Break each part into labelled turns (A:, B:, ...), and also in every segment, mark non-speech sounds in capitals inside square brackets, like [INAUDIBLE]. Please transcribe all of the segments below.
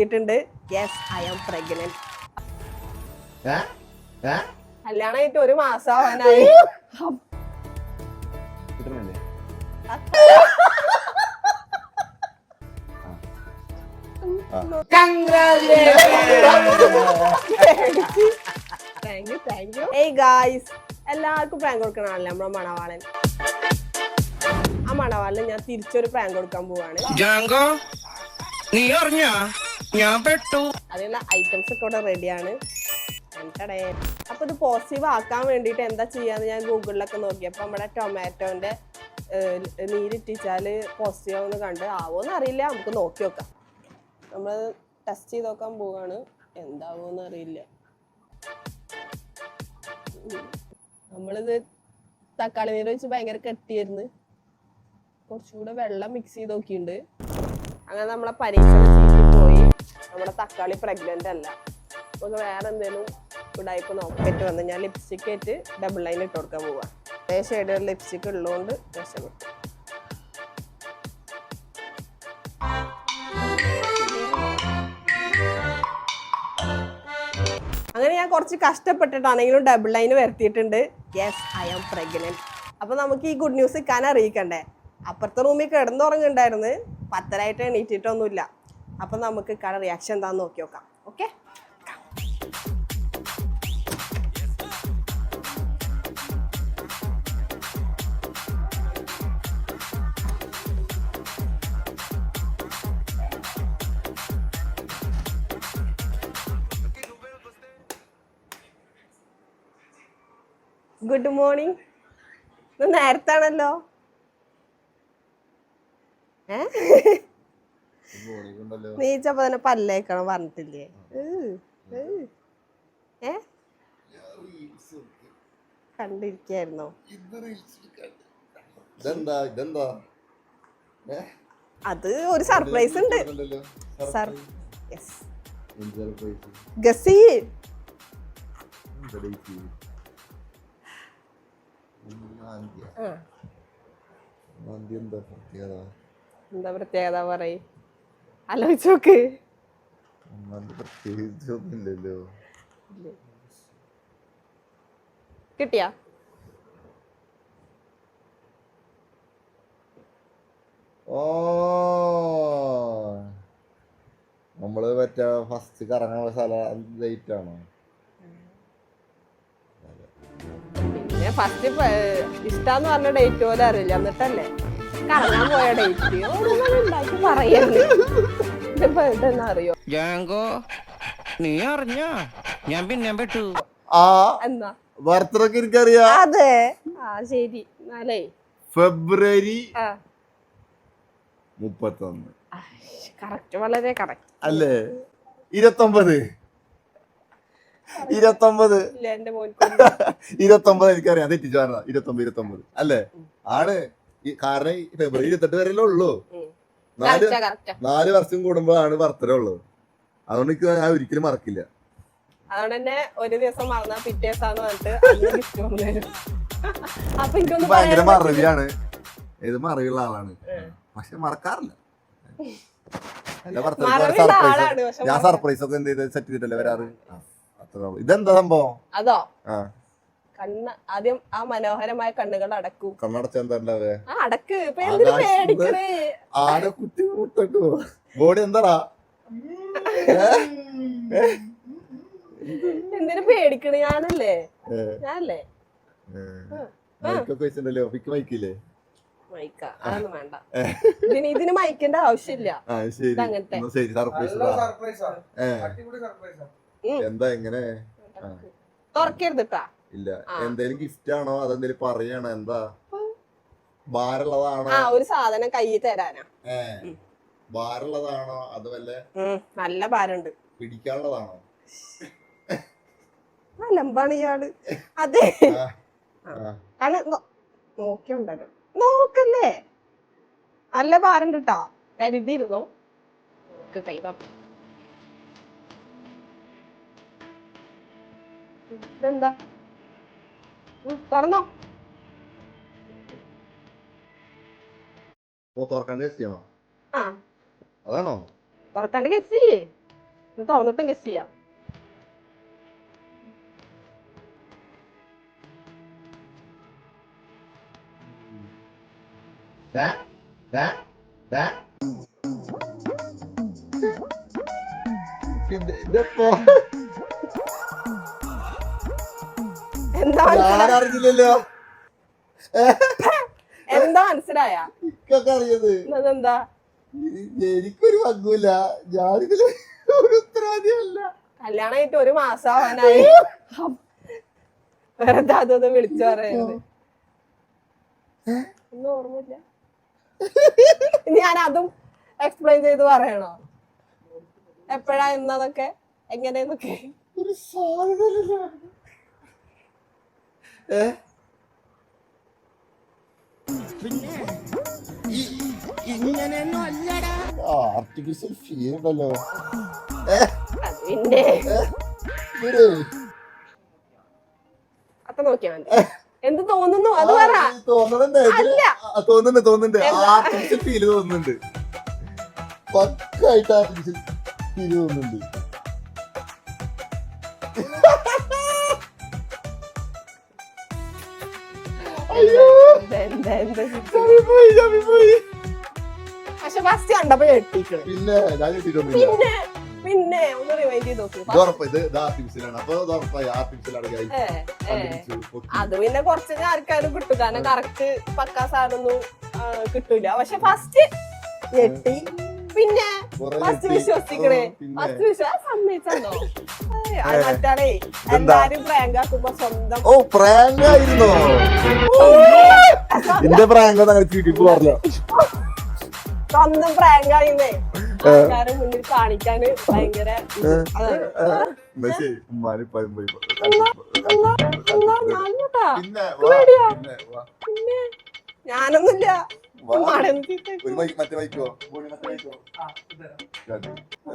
A: വരുത്തിയിട്ടുണ്ട് yes I am pregnant
B: ഏ? ഏ?
A: കല്യാണം ആയിട്ട് ഒരു മാസം ആവാനായി എല്ലാവർക്കും പ്രാങ്ക് കൊടുക്കണമല്ലോ? നമ്മളെ മണവാളൻ. ആ മണവാളിന് ഞാൻ തിരിച്ചൊരു പ്രാങ്ക് കൊടുക്കാൻ പോവാണ്.
C: ജാങ്കോ നീ അറിഞ്ഞ? ഞാൻ പെട്ടു.
A: അതിനുള്ള ഐറ്റംസ് ഒക്കെ ഇവിടെ റെഡിയാണ് അപ്പൊ ഇത് പോസിറ്റീവ് ആക്കാൻ വേണ്ടിയിട്ട് എന്താ ചെയ്യാന്ന് ഞാൻ ഗൂഗിളിലൊക്കെ നോക്കിയപ്പോൾ നമ്മുടെ ടൊമാറ്റോന്റെ നീരിറ്റിച്ചാൽ പോസിറ്റീവ് ആവുമെന്ന് കണ്ട്. ആവോന്ന് അറിയില്ല നമുക്ക് നോക്കി നോക്കാം. നമ്മൾ ടെസ്റ്റ് ചെയ്ത് നോക്കാൻ പോവാണ്. എന്താവോന്ന് അറിയില്ല. നമ്മളിത് തക്കാളി നീര് വെച്ച് ഭയങ്കര കെട്ടിയായിരുന്നു. കുറച്ചുകൂടെ വെള്ളം മിക്സ് ചെയ്ത് നോക്കിയിട്ടുണ്ട്. അങ്ങനെ നമ്മളെ പോയി നമ്മുടെ തക്കാളി പ്രഗ്നന്റ് അല്ല. നമുക്ക് വേറെ എന്തെങ്കിലും ഉടായ്പ നോക്കിയിട്ട് വന്ന് ഞാൻ ലിപ്സ്റ്റിക്ക് ആയിട്ട് ഡബിൾ ലൈൻ ഇട്ട് കൊടുക്കാൻ പോവാ. അതേ ഷെയ്ഡ് ലിപ്സ്റ്റിക്ക് ഉള്ളതുകൊണ്ട് രക്ഷപ്പെട്ടു അങ്ങനെ ഞാൻ കുറച്ച് കഷ്ടപ്പെട്ടിട്ടാണെങ്കിലും ഡബിൾ ലൈൻ വരുത്തിയിട്ടുണ്ട്. യെസ് ഐ ആം പ്രഗ്നന്റ് അപ്പൊ നമുക്ക് ഈ ഗുഡ് ന്യൂസ് ഇക്കാൻ അറിയിക്കണ്ടേ? അപ്പുറത്തെ റൂമിൽ കിടന്നുറങ്ങുണ്ടായിരുന്നു പത്തരായിട്ട് എണീറ്റിട്ടൊന്നുമില്ല. അപ്പൊ നമുക്ക് കട റിയാക്ഷൻ എന്താന്ന് നോക്കി നോക്കാം. ഓക്കെ ഗുഡ് മോർണിംഗ് ഇത് നേരത്താണല്ലോ. ഏ. നീച്ചപ്പോ തന്നെ പല്ലേക്കണം പറഞ്ഞിട്ടില്ലേ? ഏ, കണ്ടിരിക്കായിരുന്നോ? അത് ഒരു സർപ്രൈസ് ഉണ്ട്.
B: എന്ത്?
A: ഗസി.
B: പ്രത്യേകത?
A: പറയ്? ആലോചിച്ച് നോക്ക്
B: പ്രത്യേകിച്ചൊന്നുമില്ലല്ലോ.
A: കിട്ടിയാ?
B: ഓ നമ്മൾ മറ്റേ ഫസ്റ്റ് കറങ്ങാനുള്ള സ്ഥലം ഡേറ്റ് ആണോ?
A: പിന്നെ ഫസ്റ്റ് ഇഷ്ടാന്ന് പറഞ്ഞ ഡേറ്റ് പോലും അറിയില്ല. എന്നിട്ടല്ലേ? കറങ്ങാൻ പോയ ഡേറ്റ് ഉണ്ടാക്കി പറയുന്നു ഇതിപ്പോ ഇതെന്നാ അറിയോ
C: ജാങ്കോ നീ അറിഞ്ഞ? ഞാൻ പിന്നെ പെട്ടു.
B: ആ
A: എന്നാ?
B: ബർത്ത്ഡേ ഒക്കെ എനിക്കറിയാം.
A: അതെ. ആ ശരി. നാലേ
B: ഫെബ്രുവരി
A: ആ.
B: മുപ്പത്തൊന്ന്.
A: കറക്റ്റ് വളരെ കറക്റ്റ്
B: അല്ലേ? ഇരുപത്തൊമ്പത്. ഇരുപത്തൊമ്പത്.
A: ഇല്ല എന്റെ മോൻ [LAUGHS]
B: ഇരുപത്തൊമ്പത് എനിക്കറിയാം. തെറ്റിച്ചു പറഞ്ഞ ഇരുപത്തൊമ്പത് ഇരുപത്തൊമ്പത്. അല്ലേ? ആണ്. ഈ കാരണം ഫെബ്രുവരി ഇരുപത്തെട്ട് വരെയല്ലേ ഉള്ളൂ. നാല് നാല് വർഷം കൂടുമ്പോഴാണ് ബർത്ത്ഡേ ഉള്ളത് അതുകൊണ്ട് എനിക്ക് ഞാൻ ഒരിക്കലും മറക്കില്ല.
A: അതുകൊണ്ട് തന്നെ ഒരു ദിവസം മറന്നാ പിറ്റേ ദിവസമാന്ന് പറഞ്ഞിട്ട് അന്ന് ഗിഫ്റ്റ് വന്നു തരും. അപ്പൊ എനിക്കൊന്ന്
B: ഭയങ്കര മറവിയാണ്. ഏത് മറവിയുള്ള ആളാണ്. പക്ഷെ മറക്കാറില്ല. ഞാൻ സർപ്രൈസ് ഒക്കെ എന്ത് ചെയ്ത് സെറ്റ് ചെയ്തിട്ടല്ലേ വരാറ്? ഇതെന്താ സംഭവം?
A: അതോ? കണ്ണ് ആദ്യം ആ മനോഹരമായ കണ്ണുകൾ അടക്കൂ. കണ്ണടച്ചെന്താ അടക്ക്. പേടിക്കണേ?
B: ആന കുത്തി മുട്ടു ബോഡി എന്താടാ?
A: എന്തിനു പേടിക്കണ? ഞാനല്ലേ?
B: ഏ,
A: ഞാനല്ലേ?
B: ഏ. മൈക്കൊക്കെ വെച്ചിട്ടുണ്ടല്ലോ. പിക്ക് മൈക്കില്ലേ?
A: മൈക്ക. അതൊന്നും വേണ്ട. ഇതിന് ഇതിന് മൈക്കിന്റെ ആവശ്യമില്ല.
B: എന്താ എങ്ങനെ?
A: തുറക്കരുത്
B: ഇല്ല. എന്തേലും ഗിഫ്റ്റ് ആണോ? അതെന്തേലും പറയണോ? എന്താ? ഭാരമുള്ളതാണോ?
A: ആ ഒരു സാധനം കയ്യിൽ തരാനാ.
B: ഏ ഭാരമുള്ളതാണോ അത് വല്ല
A: നല്ല ഭാരമുണ്ട്.
B: പിടിക്കാനുള്ളതാണോ?
A: അലമ്പാണ് ഇയാൾ. അതെ. കാരണം നോക്കിയുണ്ടല്ലോ നോക്കല്ലേ? നല്ല ഭാരം കിട്ടാ കരുതിയിരുന്നോ. ഇതെന്താ? തുറന്നോ.
B: ഓ ചെയ്യണോ
A: ആ.
B: അതാണോ?
A: തുറക്കാണ്ട് കെച്ചില്ലേ ഇത് തുറന്നിട്ടും ഗസ് ചെയ്യാം
B: ഇതിപ്പോ?
A: എന്താ മനസ്സിലായ
B: ഞാൻ അറിഞ്ഞില്ലല്ലോ
A: എന്താ മനസ്സിലായ?
B: അറിയത്?
A: അതെന്താ?
B: എനിക്കൊരു പങ്കുമില്ല ഞാനിതിൽ ഒരു ഉത്തരവാദിയല്ല.
A: കല്യാണം ആയിട്ട് ഒരു മാസം ആവാനായി. വെറുതെ അതൊന്നും വിളിച്ചു പറയുന്നത് ഒന്നും ഓർമ്മയില്ല. ഞാൻ അതും എക്സ്പ്ലെയിൻ ചെയ്ത് പറയണോ? എപ്പോഴാ എന്നതൊക്കെ എങ്ങനെയെന്നൊക്കെ
B: ഒരു സാധനമില്ല. ഏ
C: ഇങ്ങനെയൊന്നും അല്ലടാ
B: ആർട്ടിഫിഷ്യൽ ഫീൽ ഉണ്ടല്ലോ.
A: അത് പിന്നെ
B: ഇവർ.
A: അത്ര നോക്കിയാ മതി. എന്ത് തോന്നുന്നു? അത് പറ.
B: തോന്നുന്നുണ്ട് തോന്നുന്നുണ്ട്. തോന്നുന്നുണ്ട് ആർട്ടിഫിഷ്യൽ ഫീൽ തോന്നുന്നുണ്ട്. പക്കായിട്ട് ആർട്ടിഫിഷ്യൽ ഫീൽ തോന്നുന്നുണ്ട്.
A: പക്ഷെ ഫസ്റ്റ് കണ്ടപ്പോ ഞെട്ടിക്കണ്
B: പിന്നെ ഞാൻ
A: പിന്നെ പിന്നെ ഒന്ന് റിവൈൻഡ് ചെയ്ത് നോക്കൂ.
B: ഇത് ഇത് ഇത് ആർട്ടിഫിഷ്യലാണ് അപ്പൊ ഇത് ഉറപ്പായി ആർട്ടിഫിഷ്യലാണ് guys.
A: ഏ, ഏ.
B: കണ്ടുപിടിച്ചു, പൊക്കി.
A: അത് പിന്നെ കുറച്ച് ആർക്കാരും കിട്ടും. കാരണം കറക്റ്റ് പക്കാ സാധനമൊന്നും ആ, കിട്ടൂല. പക്ഷെ ഫസ്റ്റ് ഞെട്ടി. പിന്നെ ഫസ്റ്റ്
B: ഞെട്ടി.
A: വിശ്വസിക്കണേ
B: ഓ, പിന്നെ.
A: ഫസ്റ്റ് വിശ്വാസം സമ്മതിച്ചോ മറ്റാളേ എല്ലാരും പ്രാങ്ക് ആക്കുമ്പോ സ്വന്തം
B: ഓ പ്രാങ്ക് ആയിരുന്നോ എന്റെ പ്രാങ്ക് അങ്ങനെ ചീട്ടിപ്പ് പറഞ്ഞു
A: സ്വന്തം പ്രാങ്ക് ആയിരുന്നേ ആൾക്കാരെ മുന്നിൽ കാണിക്കാന് ഭയങ്കര ഞാനൊന്നുമില്ല
B: ഒരു മൈക്ക് മറ്റേ മൈക്കോ ബോണി മറ്റേ മൈക്കോ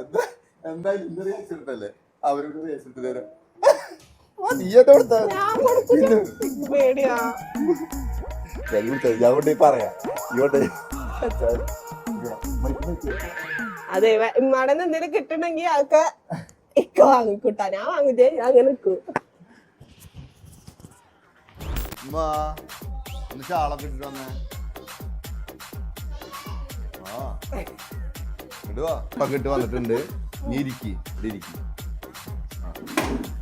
B: എന്താ എന്തായാലും ഇന്ന് റേസ് എടുത്തല്ലേ? അവരോട് എടുത്ത് തരാം.
A: ഞാൻ
B: പറയാം.
A: അതെ ഉമ്മാടെ എന്തെങ്കിലും കിട്ടണമെങ്കിൽ അതൊക്കെ ഇക്ക വാങ്ങിക്കൂട്ടാ. ഞാൻ വാങ്ങിച്ചേ ഞാൻ അങ്ങനെ നിൽക്കൂ
B: ഒന്ന് ഷാളൊക്കെ ഇട്ടിട്ട് വന്നേ. ഇടുവാ. പങ്കിട്ട് വന്നിട്ടുണ്ട്. നീ ഇരിക്കി. ഇവിടെ ഇരിക്കി.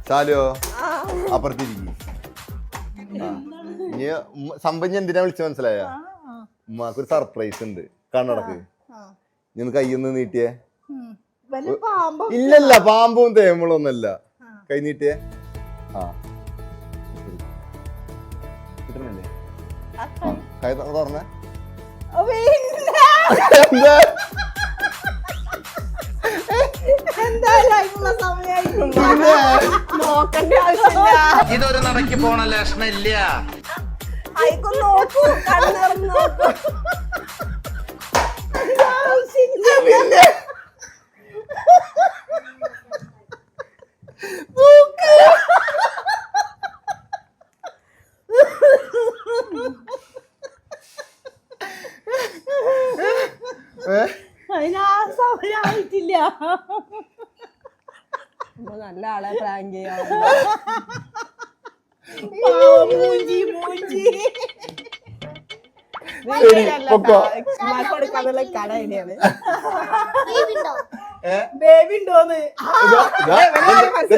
B: ചാലോ? അപ്പുറത്തിരിക്കി നീ സംഭഞ്ഞ് എന്തിനാ വിളിച്ച മനസ്സിലായ? ഉമ്മാക്കൊരു സർപ്രൈസ് ഉണ്ട്. കണ്ണടക്ക് നീ കയ്യൊന്ന് നിന്ന് നീട്ടിയേ. ഇല്ലല്ല പാമ്പും തേമ്പളൊന്നല്ല കൈ നീട്ടിയേ. ആ. കിട്ടണില്ലേ കൈ തുറന്നേ.
A: നോക്കണ്ട ആവശ്യമില്ല
C: ഇതൊരു നടക്കി പോണ ലക്ഷണില്ല
A: അയക്കും നോക്കൂ കണ്ണിറങ്ങി നോക്കൂ.
B: പിന്നെ ഏ?
D: സമയമായിട്ടില്ല
A: നല്ല ആളെ പ്രാങ്ക് ചെയ്യാം
D: മൂഞ്ചി മൂഞ്ചി.
A: കൊടുക്കാന്നുള്ള കട?
D: ബേബി ഉണ്ടോന്ന്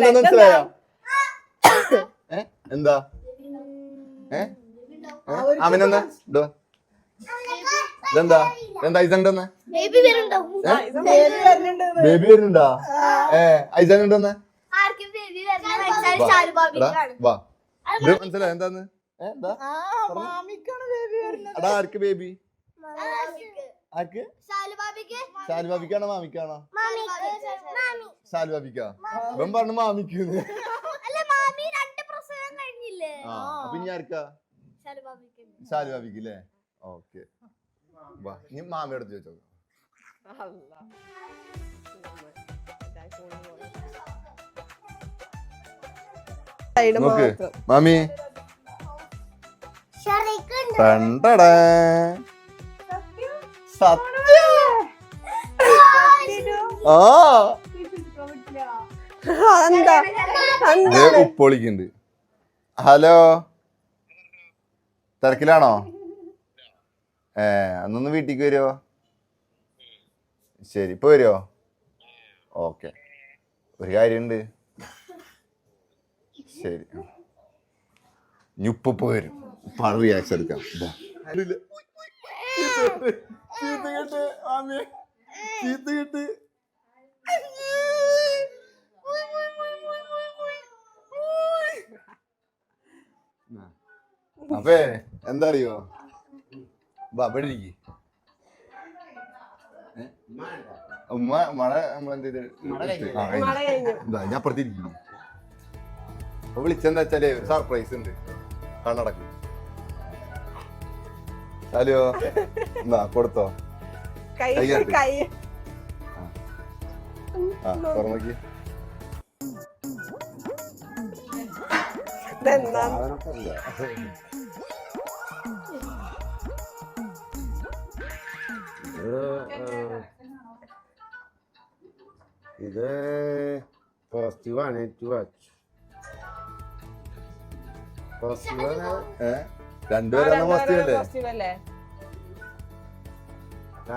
B: മനസ്സിലായോ? എന്താ? ഏ? അവനെന്താ? ഇതോ ഇതെന്താ? ഇതെന്താ ഐസണ്ടെന്ന്
E: ബേബി വരുന്നുണ്ടോ?
B: ഏ ഐസൺ ഉണ്ടെന്ന്
E: ആർക്കും ബേബി വരുന്ന ശാലുബാബിക്കാണ്
B: വാ. മനസ്സിലായോ? എന്താന്ന്? എന്താ?
D: ആ മാമിക്കാണ് ബേബി വരുന്നത്.
B: അടാ ആർക്ക് ബേബി? ആർക്ക്?
E: ശാലുബാബിക്ക്
B: ശാലുബാബിക്കാണോ മാമിക്കാണോ?
E: മാമി.
B: ശാലുബാബിക്കാ ഇവൻ പറഞ്ഞു മാമിക്ക്
E: അല്ല മാമി രണ്ട് പ്രസവം കഴിഞ്ഞില്ലേ?
B: ആ അപ്പൊ ഇനി ആർക്കാ?
E: ശാലുബാബിക്ക്
B: ശാലുബാബിക്ക് അല്ലേ ഓക്കെ. വാ ഇനി മാമിയോട് ചോദിച്ചോ നോക്ക് മാമി. സത്യം ആ.
A: എന്താ?
B: ഇത് ഉപ്പൊളിക്കുന്നുണ്ട് ഹലോ. തിരക്കിലാണോ? ഏ അന്നൊന്ന് വീട്ടിലേക്ക് വരുമോ ശരി ഇപ്പൊ വരുമോ ഓക്കെ. ഒരു കാര്യമുണ്ട് ശരി. ഞുപ്പ വരും. പഴ റിയാക്ഷൻ എടുക്കാം. അപ്പേ എന്താ അറിയോ? ബാ വെടിക്ക്? ഉമ്മ മഴ നമ്മളെന്ത് ഞാൻ അപ്പുറത്തിരിക്കുന്നു. അപ്പൊ വിളിച്ചെന്താ വെച്ചാൽ ഒരു സർപ്രൈസ് ഉണ്ട്. കണ്ണടക്കും ഹലോ? എന്നാ കൊടുത്തോ?
A: കൈ
B: കൈ. ആ. തുറന്നോക്കി
A: ഇതെന്താ?
F: ഇത് പോസിറ്റീവാണ് ടു വാച്ച് പോസിറ്റീവാണ്
B: ഏ രണ്ടുപേരും പോസിറ്റീവ് അല്ലേ?
A: പോസിറ്റീവ് അല്ലേ?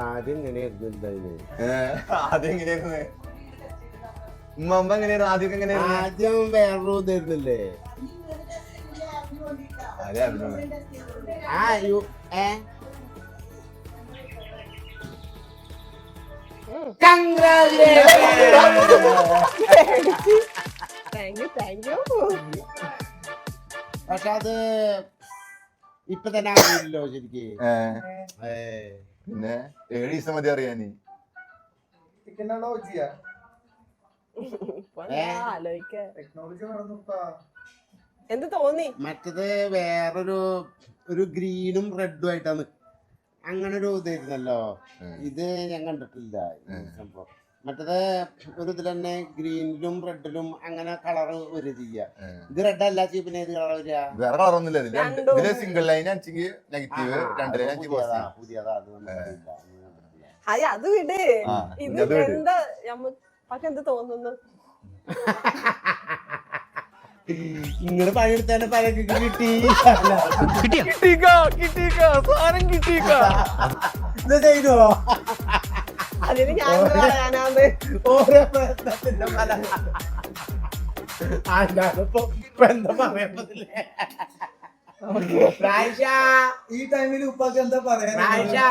F: ആദ്യം ഇങ്ങനെയായിരുന്നു ഉണ്ടായിന്
B: ഏ ആദ്യം എങ്ങനെയായിരുന്നു? ഉമ്മ എങ്ങനെയായിരുന്നു? ആദ്യം എങ്ങനെയായിരുന്നു?
F: ആദ്യം വേറൊരു ഇതായിരുന്നില്ലേ?
B: അതെ
F: ആ യു ഏ പക്ഷെ അത് ഇപ്പൊ തന്നെ അറിയില്ലോ ശരിക്ക്.
B: പിന്നെ ഏഴ് ദിവസം മതി അറിയാന്.
A: എന്ത് തോന്നി?
F: മറ്റത് വേറൊരു ഒരു ഗ്രീനും റെഡും ആയിട്ടാ അങ്ങനെ ഒരു ഇതായിരുന്നല്ലോ. ഇത് ഞാൻ കണ്ടിട്ടില്ല സംഭവം. മറ്റത് ഒരു ഇതിൽ തന്നെ ഗ്രീനിലും റെഡിലും അങ്ങനെ കളർ ഒരു
B: ചെയ്യുക.
F: ഇത് റെഡ് അല്ല പിന്നെ ഇത് കളർ വരിക?
B: വേറെ കളറൊന്നുമില്ല. ഇതിൽ സിംഗിൾ ലൈൻ അടിച്ചെങ്കിൽ നെഗറ്റീവ് രണ്ട് ലൈൻ
F: പുതിയതാ
B: പോസിറ്റീവ്
F: പുതിയതാ അത്
A: അയ്യ അത് വിട്.
B: ആ,
A: ഇത്
B: ഇനി അത് വിട്.
A: എന്താ നമുക്ക് എന്ത് തോന്നുന്നു? [LAUGHS]
F: ഇങ്ങൾ പണിയെടുത്തന്നെ പലക്ക് കിട്ടി. ഇത് ചെയ്തോ?
A: അതിന് ഞാൻ പറയാനാന്ന്.
F: ഓരോ പ്രശ്നത്തിന്റെ പല. അല്ലാതിപ്പോ എന്താ പ്രായിഷ
D: ഈ ടൈമിൽ ഉപ്പാക്ക് എന്താ പറയാ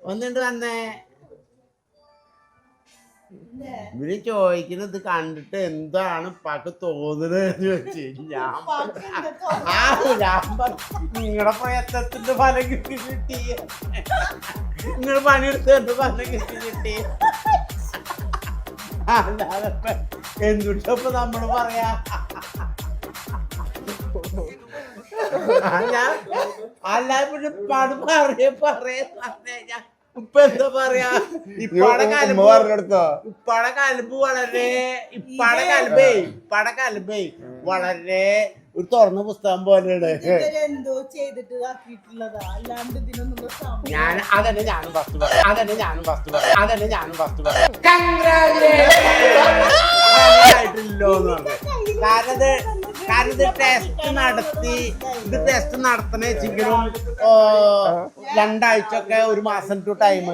F: ഒന്നുണ്ട് വന്നേ. ഇവർ ചോദിക്കുന്നത് കണ്ടിട്ട് എന്താണ് പക്ക് തോന്നുന്നത് എന്ന് ചോദിച്ചു ഞാൻ ആ ഞാൻ നിങ്ങളുടെ പ്രയത്നത്തിന്റെ ഫലം കിട്ടി കിട്ടി നിങ്ങൾ പണിയെടുത്തതിന്റെ ഫലം കിട്ടി കിട്ടി അല്ലാതെ ഇപ്പൊ നമ്മൾ നമ്മൾ പറയാ? ഞാൻ അല്ലാതെ പിന്നെ പട് പറയ പറയ പറഞ്ഞ ഇപ്പൊ എന്താ പറയാ? ഇപ്പാടെ കലമ്പ്
B: പറഞ്ഞെടുത്തോ?
F: ഇപ്പാടെ കലമ്പ് വളരെ ഇപ്പാടെ കലമ്പേ ഇപ്പാടെ കലമ്പേ വളരെ ഒരു തുറന്ന പുസ്തകം പോലെയാണ്.
D: എന്തോ ചെയ്തിട്ട് ആക്കിയിട്ടുള്ളതാ അല്ലാണ്ട് ഇതിനൊന്നും
F: ഞാൻ അതന്നെ ഞാനും ഫസ്റ്റ് പറയാം അതന്നെ ഞാനും ഫസ്റ്റ് പറയാം അതന്നെ ഞാനും ഫസ്റ്റ് പറയാം എന്ന് പറഞ്ഞു. കാരണം കാരണം ഇത് ടെസ്റ്റ് നടത്തി ഇത് ടെസ്റ്റ് നടത്തണ വെച്ചെങ്കിലും രണ്ടാഴ്ച ഒക്കെ ഒരു മാസം ടു ടൈം